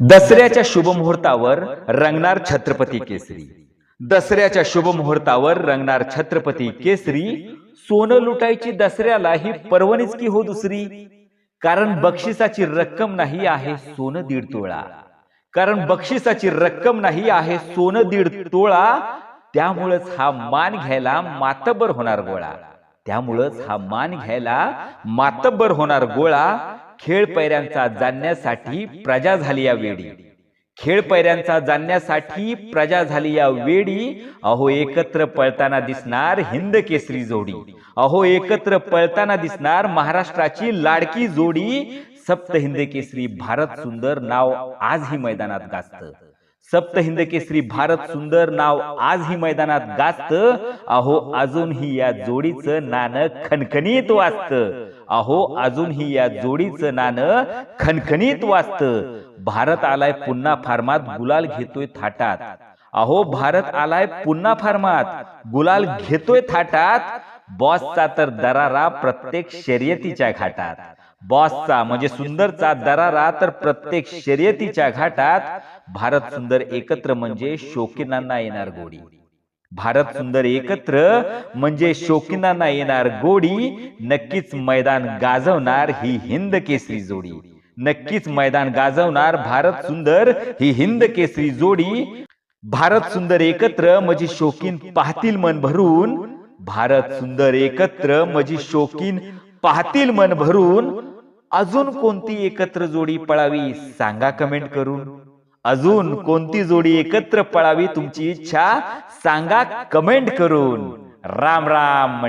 दसऱ्याच्या शुभमुहूर्तावर रंगणार छत्रपती केसरी. दसऱ्याच्या शुभमुहूर्तावर रंगणार छत्रपती केसरी. सोनं लुटायची दसऱ्याला ही पर्वणीच की हो दुसरी? कारण बक्षिसाची रक्कम नाही आहे सोनं दीड तोळा. कारण बक्षिसाची रक्कम नाही आहे सोनं दीड तोळा. त्यामुळेच हा मान घ्यायला मातबर होणार गोळा. त्यामुळंच हा मान घ्यायला मातब्बर होणार गोळा. खेळ पैऱ्यांचा जाणण्यासाठी प्रजा झाली या वेडी. खेळ पैऱ्यांचा जाणण्यासाठी प्रजा झाली या वेळी अहो एकत्र पळताना दिसणार हिंद केसरी जोडी. अहो एकत्र पळताना दिसणार महाराष्ट्राची लाडकी जोडी. सप्त हिंद केसरी भारत सुंदर नाव आजही मैदानात गाजतं. सप्त हिंद केसरी भारत सुंदर नाव आजही मैदानात गाजत. अहो अजूनही या जोडीचं नाणं खणखणीत वाचत अहो अजूनही या जोडीचं नाणं खणखणीत वाचत भारत आलाय पुन्हा फार्मात गुलाल घेतोय थाटात. अहो भारत आलाय पुन्हा फार्मात गुलाल घेतोय थाटात. बॉसचा तर दरारा प्रत्येक शर्यतीच्या घाटात. बॉसचा म्हणजे सुंदरचा दरारा तर प्रत्येक शर्यतीच्या घाटात भारत सुंदर एकत्र म्हणजे शौकीनांना येणार गोडी. भारत सुंदर एकत्र म्हणजे शौकीनांना येणार गोडी. नक्कीच मैदान गाजवणार ही हिंद केसरी जोडी. नक्कीच मैदान गाजवणार भारत सुंदर ही हिंद केसरी जोडी. भारत सुंदर एकत्र म्हणजे शौकीन पाहतील मन भरून. भारत सुंदर एकत्र म्हणजे शौकीन पाहतील मन भरून अजून कोणती एकत्र जोडी पळावी सांगा कमेंट करून. अजून कोणती जोडी एकत्र पळावी तुमची इच्छा सांगा कमेंट करून. राम राम